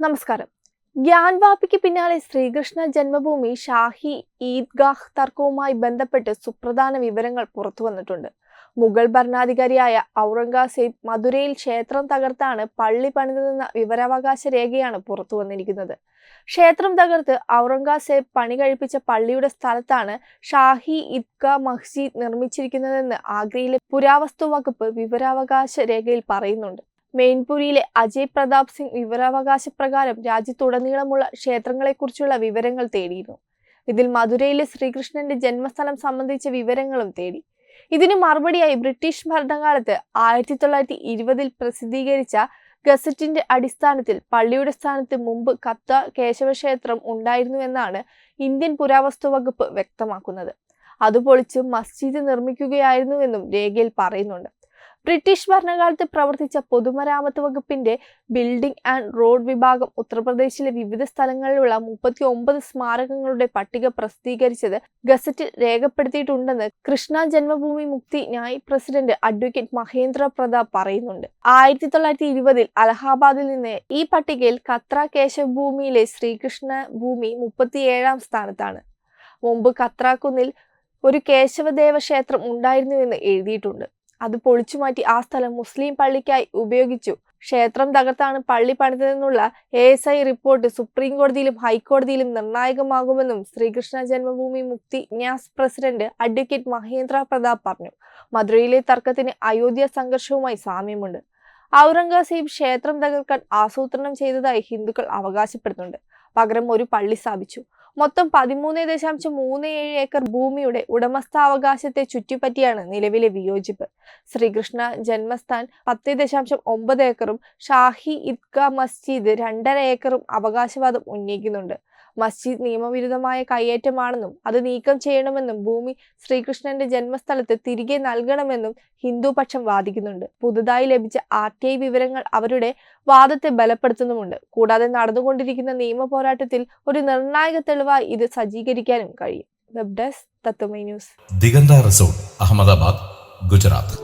നമസ്കാരം. ഗ്യാൻവാപ്പിക്ക് പിന്നാലെ ശ്രീകൃഷ്ണ ജന്മഭൂമി ഷാഹി ഈദ്ഗാഹ് തർക്കവുമായി ബന്ധപ്പെട്ട് സുപ്രധാന വിവരങ്ങൾ പുറത്തു വന്നിട്ടുണ്ട്. മുഗൾ ഭരണാധികാരിയായ ഔറംഗസേബ് മധുരയിൽ ക്ഷേത്രം തകർത്താണ് പള്ളി പണിതെന്ന വിവരാവകാശ രേഖയാണ് പുറത്തു വന്നിരിക്കുന്നത്. ക്ഷേത്രം തകർത്ത് ഔറംഗസേബ് പണി കഴിപ്പിച്ച പള്ളിയുടെ സ്ഥലത്താണ് ഷാഹി ഇദ്ഗ മസ്ജിദ് നിർമ്മിച്ചിരിക്കുന്നതെന്ന് ആഗ്രയിലെ പുരാവസ്തു വകുപ്പ് വിവരാവകാശ രേഖയിൽ പറയുന്നുണ്ട്. മെയിൻപുരിയിലെ അജയ് പ്രതാപ് സിംഗ് വിവരാവകാശ പ്രകാരം രാജ്യത്തുടനീളമുള്ള ക്ഷേത്രങ്ങളെക്കുറിച്ചുള്ള വിവരങ്ങൾ തേടിയിരുന്നു. ഇതിൽ മധുരയിലെ ശ്രീകൃഷ്ണന്റെ ജന്മസ്ഥലം സംബന്ധിച്ച വിവരങ്ങളും തേടി. ഇതിന് മറുപടിയായി ബ്രിട്ടീഷ് ഭരണകാലത്ത് ആയിരത്തി തൊള്ളായിരത്തി ഇരുപതിൽ പ്രസിദ്ധീകരിച്ച ഗസറ്റിന്റെ അടിസ്ഥാനത്തിൽ പള്ളിയുടെ സ്ഥാനത്ത് മുമ്പ് കത്ത കേശവക്ഷേത്രം ഉണ്ടായിരുന്നുവെന്നാണ് ഇന്ത്യൻ പുരാവസ്തു വകുപ്പ് വ്യക്തമാക്കുന്നത്. അതുപൊളിച്ച് മസ്ജിദ് നിർമ്മിക്കുകയായിരുന്നുവെന്നും രേഖയിൽ പറയുന്നുണ്ട്. ബ്രിട്ടീഷ് ഭരണകാലത്ത് പ്രവർത്തിച്ച പൊതുമരാമത്ത് വകുപ്പിന്റെ ബിൽഡിംഗ് ആൻഡ് റോഡ് വിഭാഗം ഉത്തർപ്രദേശിലെ വിവിധ സ്ഥലങ്ങളിലുള്ള മുപ്പത്തി ഒമ്പത് സ്മാരകങ്ങളുടെ പട്ടിക പ്രസിദ്ധീകരിച്ചത് ഗസറ്റിൽ രേഖപ്പെടുത്തിയിട്ടുണ്ടെന്ന് കൃഷ്ണ ജന്മഭൂമി മുക്തി ന്യായ് പ്രസിഡന്റ് അഡ്വക്കേറ്റ് മഹേന്ദ്ര പ്രതാപ് പറയുന്നുണ്ട്. ആയിരത്തി തൊള്ളായിരത്തി ഇരുപതിൽ അലഹാബാദിൽ നിന്ന് ഈ പട്ടികയിൽ കത്ര കേശവഭൂമിയിലെ ശ്രീകൃഷ്ണ ഭൂമി മുപ്പത്തിയേഴാം സ്ഥാനത്താണ്. മുമ്പ് കത്രാക്കുന്നിൽ ഒരു കേശവദേവ ക്ഷേത്രം ഉണ്ടായിരുന്നുവെന്ന് എഴുതിയിട്ടുണ്ട്. അത് പൊളിച്ചു മാറ്റി ആ സ്ഥലം മുസ്ലിം പള്ളിക്കായി ഉപയോഗിച്ചു. ക്ഷേത്രം തകർത്താണ് പള്ളി പണിതെന്നുള്ള A S I report supreme കോടതിയിലും ഹൈക്കോടതിയിലും നിർണായകമാകുമെന്നും ശ്രീകൃഷ്ണ ജന്മഭൂമി മുക്തി ന്യാസ് പ്രസിഡന്റ് അഡ്വക്കേറ്റ് മഹേന്ദ്ര പ്രതാപ് പറഞ്ഞു. മധുരയിലെ തർക്കത്തിന് അയോധ്യ സംഘർഷവുമായി സാമ്യമുണ്ട്. ഔറംഗസീബ് ക്ഷേത്രം തകർക്കാൻ ആസൂത്രണം ചെയ്തതായി ഹിന്ദുക്കൾ അവകാശപ്പെടുന്നുണ്ട്. പകരം ഒരു പള്ളി സ്ഥാപിച്ചു. മൊത്തം പതിമൂന്ന് ദശാംശം മൂന്ന് ഏഴ് ഏക്കർ ഭൂമിയുടെ ഉടമസ്ഥാവകാശത്തെ ചുറ്റിപ്പറ്റിയാണ് നിലവിലെ വിയോജിപ്പ്. ശ്രീകൃഷ്ണ ജന്മസ്ഥാൻ പത്ത് ദശാംശം ഒമ്പത് ഏക്കറും ഷാഹി ഇദ്ഗ മസ്ജിദ് രണ്ടര ഏക്കറും അവകാശവാദം ഉന്നയിക്കുന്നുണ്ട്. മസ്ജിദ് നിയമവിരുദ്ധമായ കയ്യേറ്റമാണെന്നും അത് നീക്കം ചെയ്യണമെന്നും ഭൂമി ശ്രീകൃഷ്ണന്റെ ജന്മസ്ഥലത്ത് തിരികെ നൽകണമെന്നും ഹിന്ദുപക്ഷം വാദിക്കുന്നുണ്ട്. പുതുതായി ലഭിച്ച ആർ ടി ഐ വിവരങ്ങൾ അവരുടെ വാദത്തെ ബലപ്പെടുത്തുന്നുമുണ്ട്. കൂടാതെ നടന്നുകൊണ്ടിരിക്കുന്ന നിയമ പോരാട്ടത്തിൽ ഒരു നിർണായക തെളിവായി ഇത് സജ്ജീകരിക്കാനും കഴിയും. Web desk Tatwamayi news. Diganta resort Ahmedabad Gujarat.